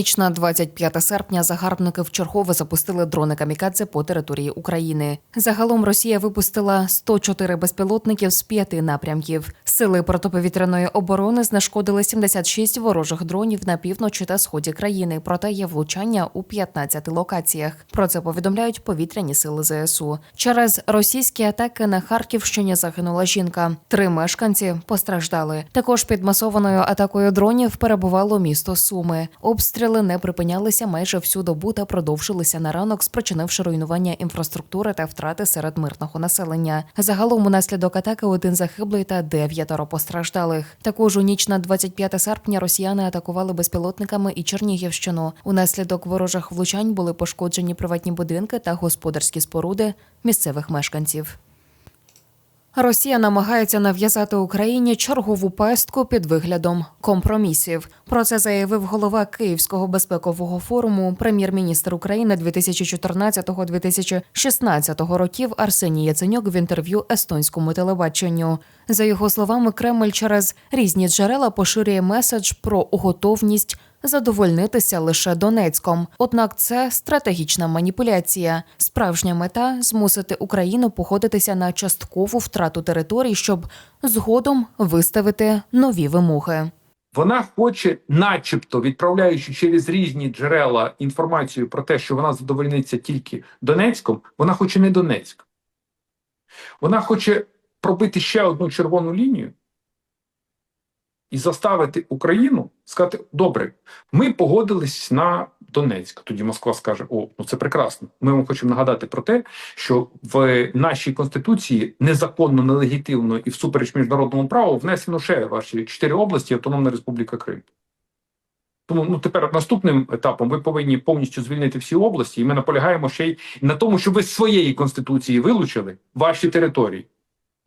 Ніч на 25 серпня загарбники вчергове запустили дрони камікадзе по території України. Загалом Росія випустила 104 безпілотників з п'яти напрямків. Сили протиповітряної оборони знешкодили 76 ворожих дронів на півночі та сході країни. Проте є влучання у 15 локаціях. Про це повідомляють повітряні сили ЗСУ. Через російські атаки на Харківщині загинула жінка. Три мешканці постраждали. Також під масованою атакою дронів перебувало місто Суми. Обстріли не припинялися майже всю добу та продовжилися на ранок, спричинивши руйнування інфраструктури та втрати серед мирного населення. Загалом унаслідок атаки один загиблий та дев'ятеро постраждалих. Також у ніч на 25 серпня росіяни атакували безпілотниками і Чернігівщину. Унаслідок ворожих влучань були пошкоджені приватні будинки та господарські споруди місцевих мешканців. Росія намагається нав'язати Україні чергову пестку під виглядом компромісів. Про це заявив голова Київського безпекового форуму, прем'єр-міністр України 2014-2016 років Арсеній Яценюк в інтерв'ю естонському телебаченню. За його словами, Кремль через різні джерела поширює меседж про готовність задовольнитися лише Донецьком. Однак це стратегічна маніпуляція. Справжня мета змусити Україну походитися на часткову втрату територій, щоб згодом виставити нові вимоги. Вона хоче, начебто, відправляючи через різні джерела інформацію про те, що вона задовольниться тільки Донецьком, вона хоче не Донецьк. Вона хоче пробити ще одну червону лінію і заставити Україну сказати: добре, ми погодились на Донецьк. Тоді Москва скаже: О, ну це прекрасно. Ми вам хочемо нагадати про те, що в нашій конституції незаконно, нелегітимно і всупереч міжнародному праву внесено ще ваші чотири області Автономна Республіка Крим. Тому ну тепер наступним етапом ви повинні повністю звільнити всі області, і ми наполягаємо ще й на тому, щоб ви з своєї конституції вилучили ваші території.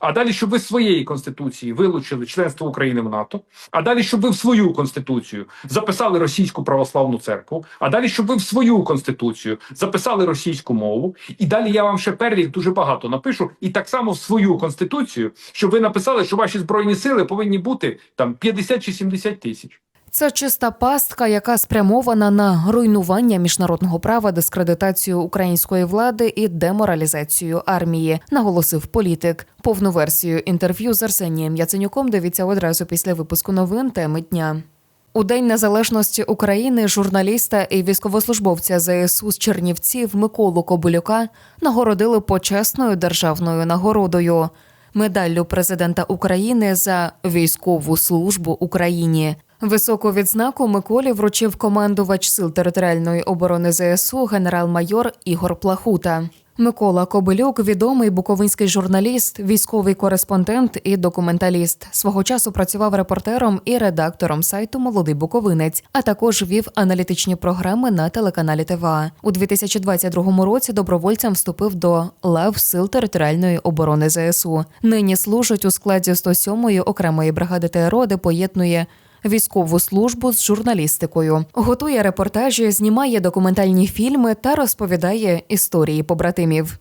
А далі, щоб ви своєї конституції вилучили членство України в НАТО. А далі, щоб ви в свою конституцію записали російську православну церкву. А далі, щоб ви в свою конституцію записали російську мову. І далі я вам ще перелік дуже багато напишу. І так само в свою конституцію, щоб ви написали, що ваші збройні сили повинні бути там 50 чи 70 тисяч. Це чиста пастка, яка спрямована на руйнування міжнародного права, дискредитацію української влади і деморалізацію армії, наголосив політик. Повну версію інтерв'ю з Арсенієм Яценюком дивіться одразу після випуску новин теми дня. У День Незалежності України журналіста і військовослужбовця ЗСУ з Чернівців Миколу Кобилюка нагородили почесною державною нагородою медаллю президента України за військову службу Україні. Високу відзнаку Миколі вручив командувач сил територіальної оборони ЗСУ генерал-майор Ігор Плахута. Микола Кобилюк відомий буковинський журналіст, військовий кореспондент і документаліст. Свого часу працював репортером і редактором сайту Молодий Буковинець, а також вів аналітичні програми на телеканалі ТВА. У 2022 році добровольцем вступив до лав сил територіальної оборони ЗСУ. Нині служить у складі 107-ї окремої бригади ТРО, де поєднує військову службу з журналістикою, готує репортажі, знімає документальні фільми та розповідає історії побратимів.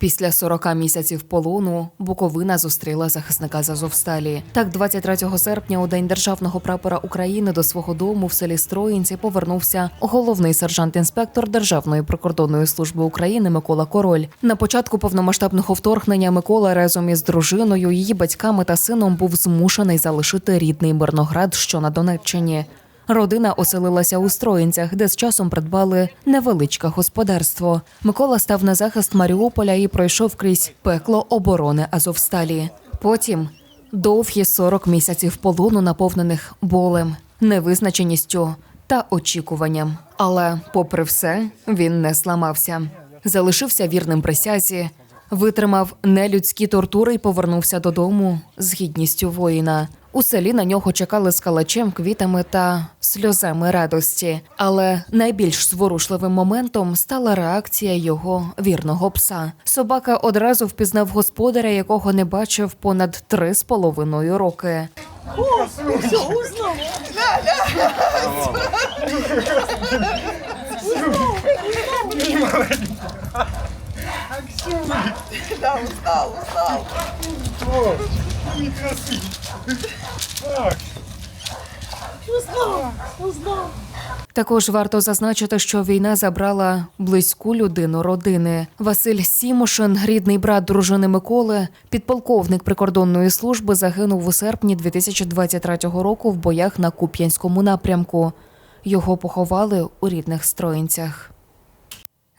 Після 40 місяців полону Буковина зустріла захисника з Азовсталі. Так, 23 серпня, у день державного прапора України, до свого дому в селі Строїнці повернувся головний сержант-інспектор Державної прикордонної служби України Микола Король. На початку повномасштабного вторгнення Микола разом із дружиною, її батьками та сином був змушений залишити рідний Мирноград, що на Донеччині. Родина оселилася у Строїнцях, де з часом придбали невеличке господарство. Микола став на захист Маріуполя і пройшов крізь пекло оборони Азовсталі. Потім довгі 40 місяців полону, наповнених болем, невизначеністю та очікуванням. Але, попри все, він не зламався. Залишився вірним присязі, витримав нелюдські тортури і повернувся додому з гідністю воїна. У селі на нього чекали з калачем, квітами та сльозами радості. Але найбільш зворушливим моментом стала реакція його вірного пса. Собака одразу впізнав господаря, якого не бачив понад три з половиною роки. Устал. Узнал, узнал. Також варто зазначити, що війна забрала близьку людину родини. Василь Сімошин, рідний брат дружини Миколи, підполковник прикордонної служби, загинув у серпні 2023 року в боях на Куп'янському напрямку. Його поховали у рідних Строїнцях.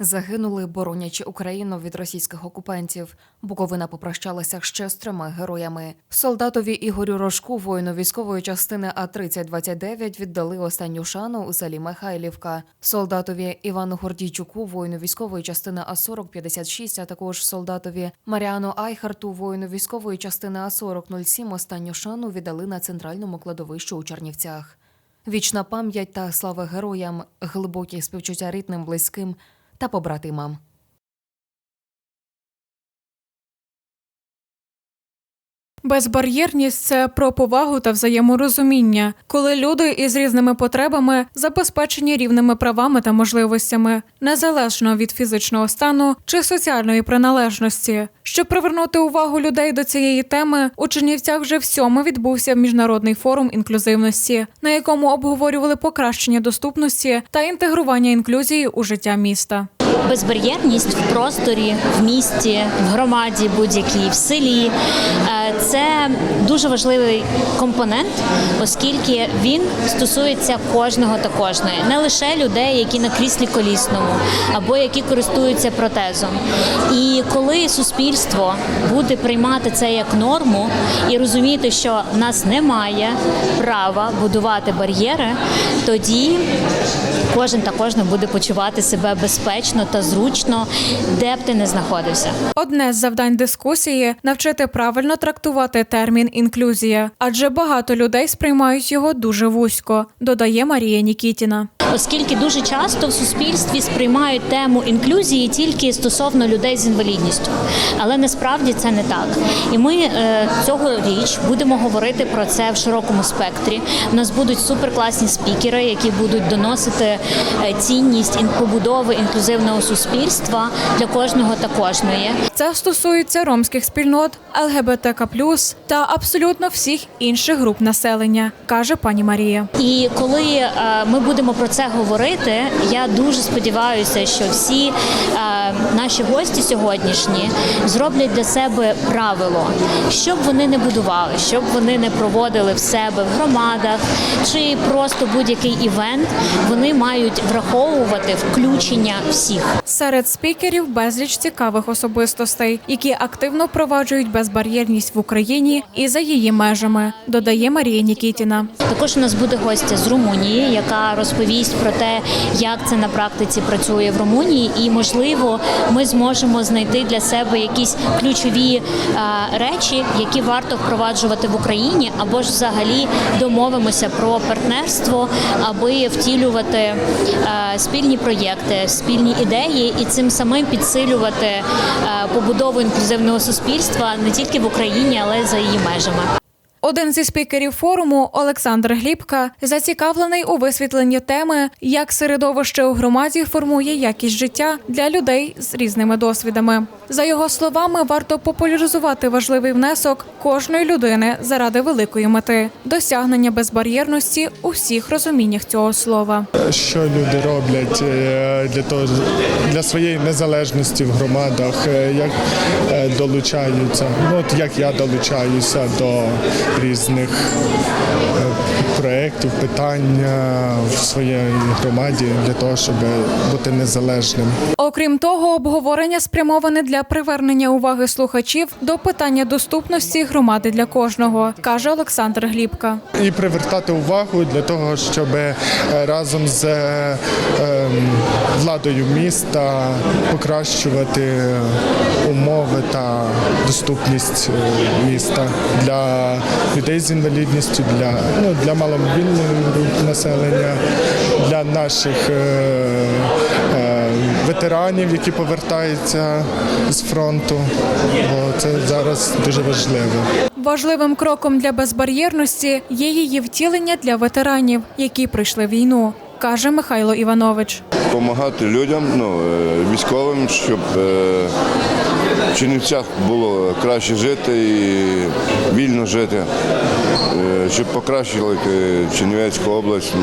Загинули, боронячи Україну від російських окупантів. Буковина попрощалася ще з трьома героями. Солдатові Ігорю Рожку, воїну військової частини А 3029 віддали останню шану у селі Михайлівка. Солдатові Івану Гордійчуку, воїну військової частини А 4056 а також солдатові Маріану Айхарту, воїну військової частини А 4007 останню шану віддали на центральному кладовищу у Чернівцях. Вічна пам'ять та слава героям, глибокі співчуття рідним, близьким та побратимам. Безбар'єрність це про повагу та взаєморозуміння, коли люди із різними потребами забезпечені рівними правами та можливостями, незалежно від фізичного стану чи соціальної приналежності. Щоб привернути увагу людей до цієї теми, у Чернівцях вже всьому відбувся міжнародний форум інклюзивності, на якому обговорювали покращення доступності та інтегрування інклюзії у життя міста. Безбар'єрність в просторі, в місті, в громаді будь-якій, в селі е, це дуже важливий компонент, оскільки він стосується кожного та кожної, не лише людей, які на кріслі колісному або які користуються протезом. І коли суспільство буде приймати це як норму і розуміти, що в нас немає права будувати бар'єри, тоді кожен та кожна буде почувати себе безпечно та зручно, де б ти не знаходився. Одне з завдань дискусії навчити правильно трактувати термін інклюзія, адже багато людей сприймають його дуже вузько, додає Марія Нікітіна. Оскільки дуже часто в суспільстві сприймають тему інклюзії тільки стосовно людей з інвалідністю, але насправді це не так. І ми е, цьогоріч будемо говорити про це в широкому спектрі. У нас будуть суперкласні спікери, які будуть доносити е, цінність ін- побудови інклюзивного суспільства для кожного та кожної. Це стосується ромських спільнот, ЛГБТК та абсолютно всіх інших груп населення, каже пані Марія. І коли е, ми будемо про це говорити, я дуже сподіваюся, що всі е, наші гості сьогоднішні зроблять для себе правило, щоб вони не будували, щоб вони не проводили в себе в громадах чи просто будь-який івент. Вони мають враховувати включення всіх. Серед спікерів безліч цікавих особистостей, які активно впроваджують безбар'єрність в Україні і за її межами, додає Марія Нікітіна. Також у нас буде гостя з Румунії, яка розповість про те, як це на практиці працює в Румунії, і можливо, ми зможемо знайти для себе якісь ключові е, речі, які варто впроваджувати в Україні, або ж взагалі домовимося про партнерство, аби втілювати е, спільні проєкти, спільні ідеї і цим самим підсилювати е, побудову інклюзивного суспільства не тільки в Україні, але й за її межами. Один зі спікерів форуму Олександр Глібка зацікавлений у висвітленні теми, як середовище у громаді формує якість життя для людей з різними досвідами. За його словами, варто популяризувати важливий внесок кожної людини заради великої мети досягнення безбар'єрності у всіх розуміннях цього слова. що люди роблять е, для того для своєї незалежності в громадах, е, як е, долучаються. Ну от як я долучаюся до різних е, проєктів, питань е, в своїй громаді для того, щоб бути незалежним. Окрім того, обговорення спрямоване для привернення уваги слухачів до питання доступності громади для кожного, каже Олександр Глібка. і привертати увагу для того, щоб е, разом з е, ем, владою міста покращувати умови та доступність міста для людей з інвалідністю, для, ну, для маломобільних груп населення, для наших е, е, ветеранів, які повертаються з фронту. Бо це зараз дуже важливо. Важливим кроком для безбар'єрності є її втілення для ветеранів, які пройшли війну, каже Михайло Іванович. допомагати людям, ну, е, військовим, щоб е, в Чернівцях було краще жити і вільно жити, щоб покращили Чернівецьку область.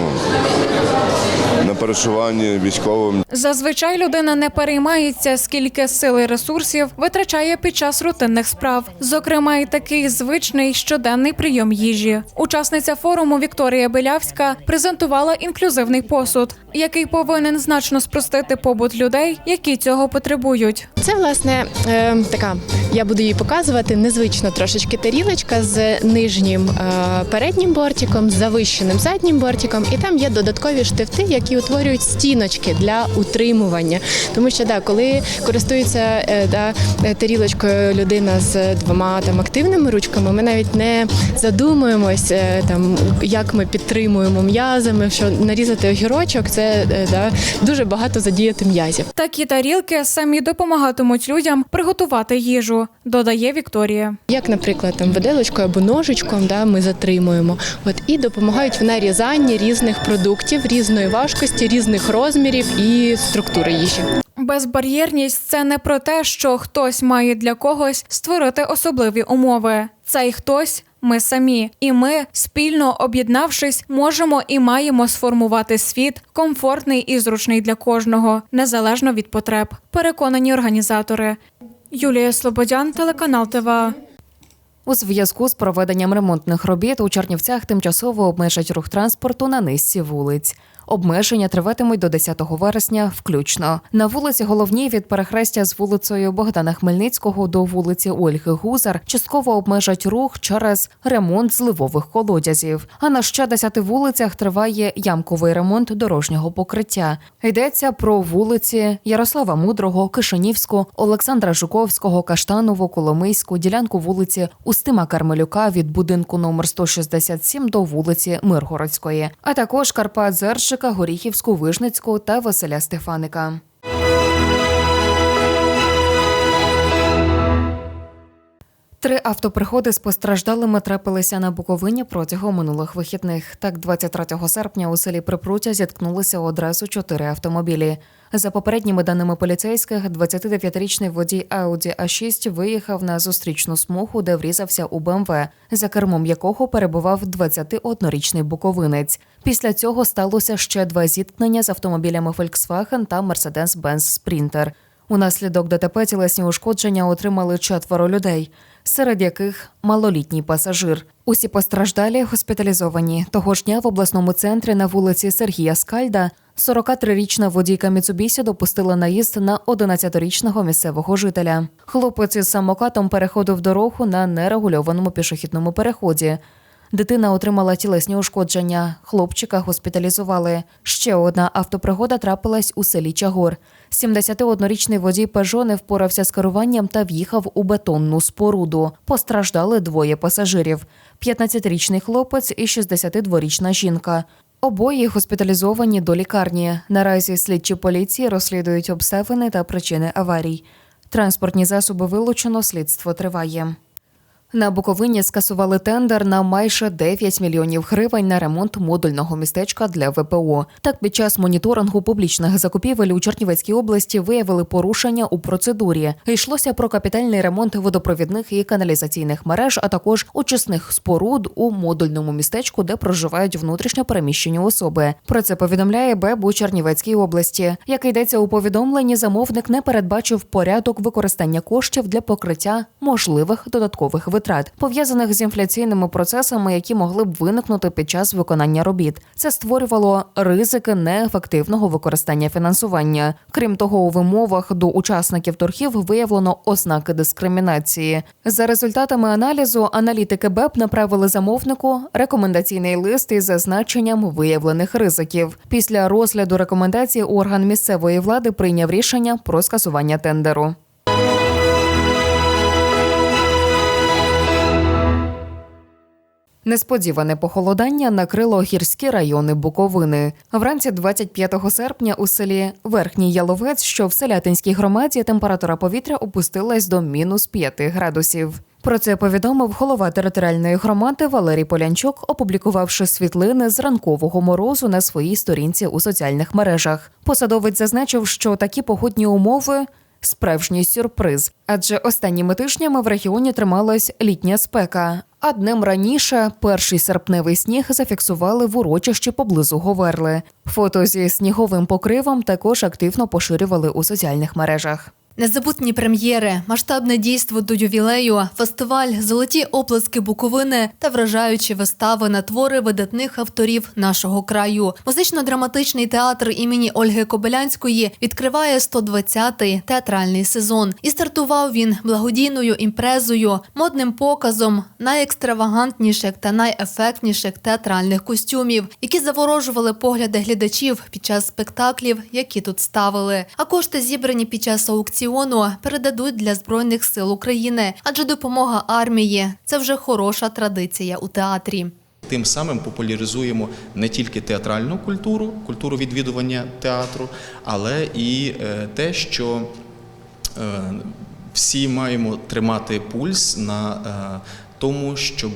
Ну, пересування військовим. Зазвичай людина не переймається, скільки сил і ресурсів витрачає під час рутинних справ, зокрема, і такий звичний щоденний прийом їжі. Учасниця форуму Вікторія Белявська презентувала інклюзивний посуд, який повинен значно спростити побут людей, які цього потребують. Це власне е, така. Я буду її показувати незвично трошечки тарілочка з нижнім е, переднім бортиком, з завищеним заднім бортиком, і там є додаткові штифти, які утворюють стіночки для утримування. Тому що да, коли користується е, да, е, тарілочкою людина з двома там активними ручками, ми навіть не задумуємось е, там, як ми підтримуємо м'язами, що нарізати огірочок це да, дуже багато задіяти м'язів. Такі тарілки самі допомагатимуть людям приготувати їжу, додає Вікторія. Як, наприклад, там виделочкою або ножичком, да, ми затримуємо. От і допомагають в нарізанні різних продуктів різної важкості, різних розмірів і структури їжі. Безбар'єрність це не про те, що хтось має для когось створити особливі умови. Цей хтось ми самі, і ми, спільно об'єднавшись, можемо і маємо сформувати світ комфортний і зручний для кожного, незалежно від потреб. Переконані організатори. Юлія Слободян, телеканал ТВА. У зв'язку з проведенням ремонтних робіт у Чернівцях тимчасово обмежать рух транспорту на низці вулиць. Обмеження триватимуть до 10 вересня включно. На вулиці головній від перехрестя з вулицею Богдана Хмельницького до вулиці Ольги Гузар частково обмежать рух через ремонт зливових колодязів. А на ще 10 вулицях триває ямковий ремонт дорожнього покриття. Йдеться про вулиці Ярослава Мудрого, Кишинівську, Олександра Жуковського, Каштанову, Коломийську, ділянку вулиці Устима Кармелюка від будинку номер 167 до вулиці Миргородської, а також Карпат Зершика, Горіхівську, Вижницьку та Василя Стефаника. Три автоприходи з постраждалими трапилися на Буковині протягом минулих вихідних. Так, 23 серпня у селі Припруття зіткнулися одразу чотири автомобілі. За попередніми даними поліцейських, 29-річний водій Audi A6 виїхав на зустрічну смугу, де врізався у БМВ, за кермом якого перебував 21-річний буковинець. Після цього сталося ще два зіткнення з автомобілями Volkswagen та Mercedes-Benz Sprinter. Унаслідок ДТП тілесні ушкодження отримали четверо людей, серед яких малолітній пасажир. Усі постраждалі госпіталізовані. Того ж дня в обласному центрі на вулиці Сергія Скальда 43-річна водійка Міцубісі допустила наїзд на 11-річного місцевого жителя. Хлопець із самокатом переходив дорогу на нерегульованому пішохідному переході. Дитина отримала тілесні ушкодження. Хлопчика госпіталізували. Ще одна автопригода трапилась у селі Чагор. 71-річний водій Пежо не впорався з керуванням та в'їхав у бетонну споруду. Постраждали двоє пасажирів: 15-річний хлопець і 62-річна жінка. Обоє госпіталізовані до лікарні. Наразі слідчі поліції розслідують обставини та причини аварій. Транспортні засоби вилучено, слідство триває. На Буковині скасували тендер на майже 9 мільйонів гривень на ремонт модульного містечка для ВПО. Так, під час моніторингу публічних закупівель у Чернівецькій області виявили порушення у процедурі. Йшлося про капітальний ремонт водопровідних і каналізаційних мереж, а також очисних споруд у модульному містечку, де проживають внутрішньо переміщені особи. Про це повідомляє БЕБ у Чернівецькій області. Як йдеться у повідомленні, замовник не передбачив порядок використання коштів для покриття можливих додаткових витрат, пов'язаних з інфляційними процесами, які могли б виникнути під час виконання робіт. Це створювало ризики неефективного використання фінансування. Крім того, у вимовах до учасників торгів виявлено ознаки дискримінації. За результатами аналізу, аналітики БЕП направили замовнику рекомендаційний лист із зазначенням виявлених ризиків. Після розгляду рекомендацій орган місцевої влади прийняв рішення про скасування тендеру. Несподіване похолодання накрило гірські райони Буковини. Вранці 25 серпня у селі Верхній Яловець, що в Селятинській громаді, температура повітря опустилась до мінус 5 градусів. Про це повідомив голова територіальної громади Валерій Полянчук, опублікувавши світлини з ранкового морозу на своїй сторінці у соціальних мережах. Посадовець зазначив, що такі погодні умови. Справжній сюрприз, адже останніми тижнями в регіоні трималась літня спека, А днем раніше перший серпневий сніг зафіксували в урочищі поблизу Говерли. Фото зі сніговим покривом також активно поширювали у соціальних мережах. Незабутні прем'єри, масштабне дійство до ювілею, фестиваль, золоті оплески Буковини та вражаючі вистави на твори видатних авторів нашого краю. Музично-драматичний театр імені Ольги Кобилянської відкриває 120-й театральний сезон. І стартував він благодійною імпрезою, модним показом найекстравагантніших та найефектніших театральних костюмів, які заворожували погляди глядачів під час спектаклів, які тут ставили. А кошти, зібрані під час аукціону, передадуть для збройних сил України, адже допомога армії це вже хороша традиція у театрі. Тим самим популяризуємо не тільки театральну культуру, культуру відвідування театру, але і е, те, що е, всі маємо тримати пульс на е, тому, щоб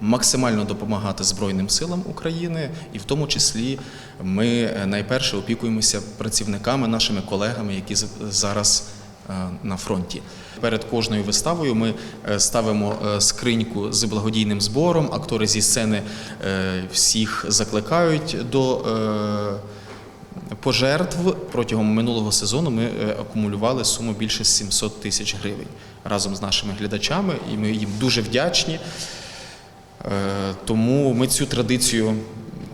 максимально допомагати Збройним силам України, і в тому числі ми найперше опікуємося працівниками, нашими колегами, які зараз на фронті. Перед кожною виставою ми е, ставимо е, скриньку з благодійним збором. Актори зі сцени е, всіх закликають до е, пожертв. Протягом минулого сезону ми е, акумулювали суму більше 700 тисяч гривень разом з нашими глядачами, і ми їм дуже вдячні. Е, Тому ми цю традицію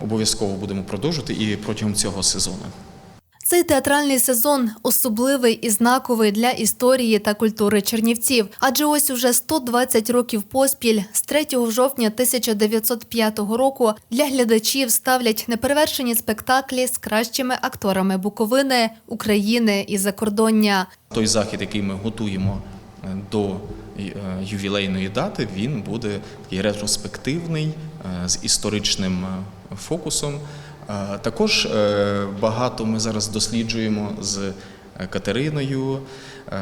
обов'язково будемо продовжувати і протягом цього сезону. Цей театральний сезон особливий і знаковий для історії та культури чернівців. Адже ось уже 120 років поспіль, з 3 жовтня 1905 року, для глядачів ставлять неперевершені спектаклі з кращими акторами Буковини, України і закордоння. Той захід, який ми готуємо е, до е, ювілейної дати, він буде такий ретроспективний е, з історичним фокусом. Також е, багато ми зараз досліджуємо з е, Катериною. е,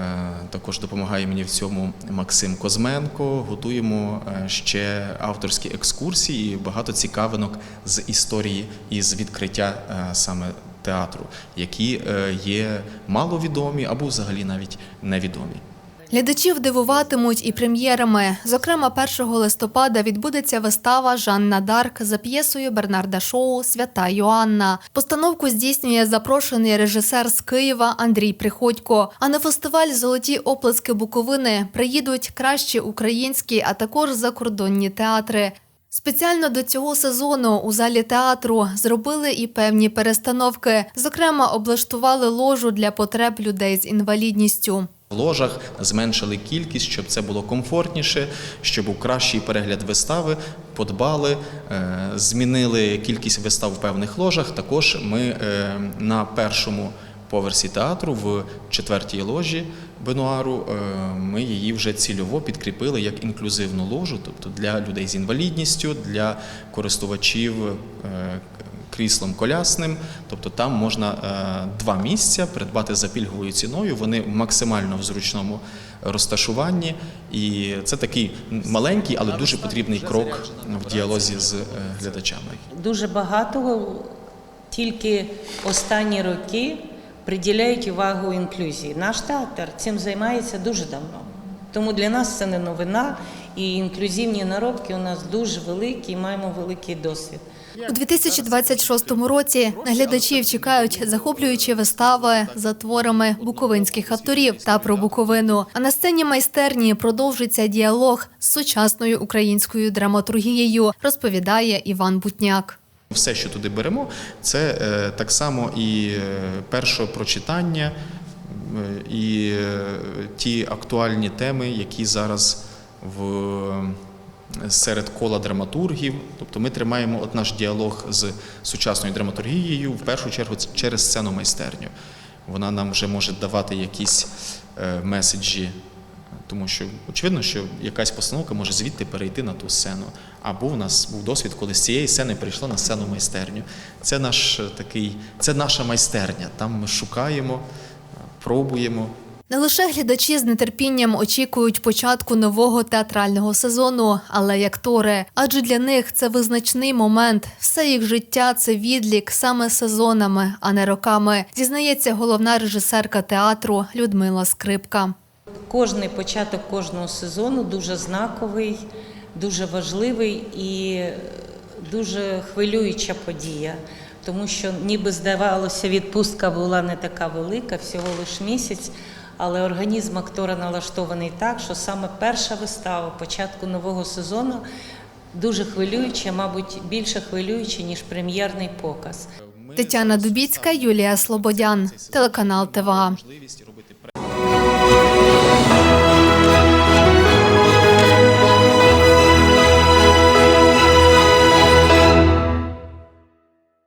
Також допомагає мені в цьому Максим Козменко. Готуємо ще авторські екскурсії, багато цікавинок з історії і з відкриття саме театру, які є маловідомі або взагалі навіть невідомі. Глядачів дивуватимуть і прем'єрами. Зокрема, 1 листопада відбудеться вистава Жанна Дарк за п'єсою Бернарда Шоу Свята Йоанна. Постановку здійснює запрошений режисер з Києва Андрій Приходько. А на фестиваль Золоті оплески Буковини приїдуть кращі українські, а також закордонні театри. Спеціально до цього сезону у залі театру зробили і певні перестановки. Зокрема, облаштували ложу для потреб людей з інвалідністю. В ложах зменшили кількість, щоб це було комфортніше, щоб був кращий перегляд вистави, подбали, е, змінили кількість вистав в певних ложах. Також ми е, на першому поверсі театру в четвертій ложі Бенуару е, ми її вже цільово підкріпили як інклюзивну ложу, тобто для людей з інвалідністю, для користувачів кріслом колясним. Тобто там можна е, два місця придбати за пільговою ціною. Вони максимально в зручному розташуванні. І це такий маленький, але дуже потрібний крок в діалозі з е, глядачами. Дуже багато тільки останні роки приділяють увагу інклюзії. Наш театр цим займається дуже давно. Тому для нас це не новина, і інклюзивні наробки у нас дуже великі, і маємо великий досвід. У 2026 році на глядачів чекають захоплюючі вистави за творами буковинських авторів та про Буковину. А на сцені майстерні продовжиться діалог з сучасною українською драматургією, розповідає Іван Бутняк. Все, що туди беремо, це е, так само і е, перше прочитання, е, і ті актуальні теми, які зараз в, серед кола драматургів. Тобто ми тримаємо от наш діалог з сучасною драматургією, в першу чергу через сцену майстерню. Вона нам вже може давати якісь е, меседжі тому що очевидно, що якась постановка може звідти перейти на ту сцену. Або в нас був досвід, коли з цієї сцени прийшла на сцену майстерню. Це наш е, такий, це наша майстерня. Там ми шукаємо, пробуємо. Не лише глядачі з нетерпінням очікують початку нового театрального сезону, але й актори. Адже для них це визначний момент. Все їх життя це відлік саме сезонами, а не роками. Зізнається головна режисерка театру Людмила Скрипка. Кожний початок кожного сезону дуже знаковий дуже важливий і дуже хвилююча подія. Тому що ніби здавалося, відпустка була не така велика, всього лиш місяць, але організм актора налаштований так, що саме перша вистава початку нового сезону дуже хвилююча, мабуть, більше хвилююча, ніж прем'єрний показ. Тетяна Дубіцька, Юлія Слободян, телеканал ТВА.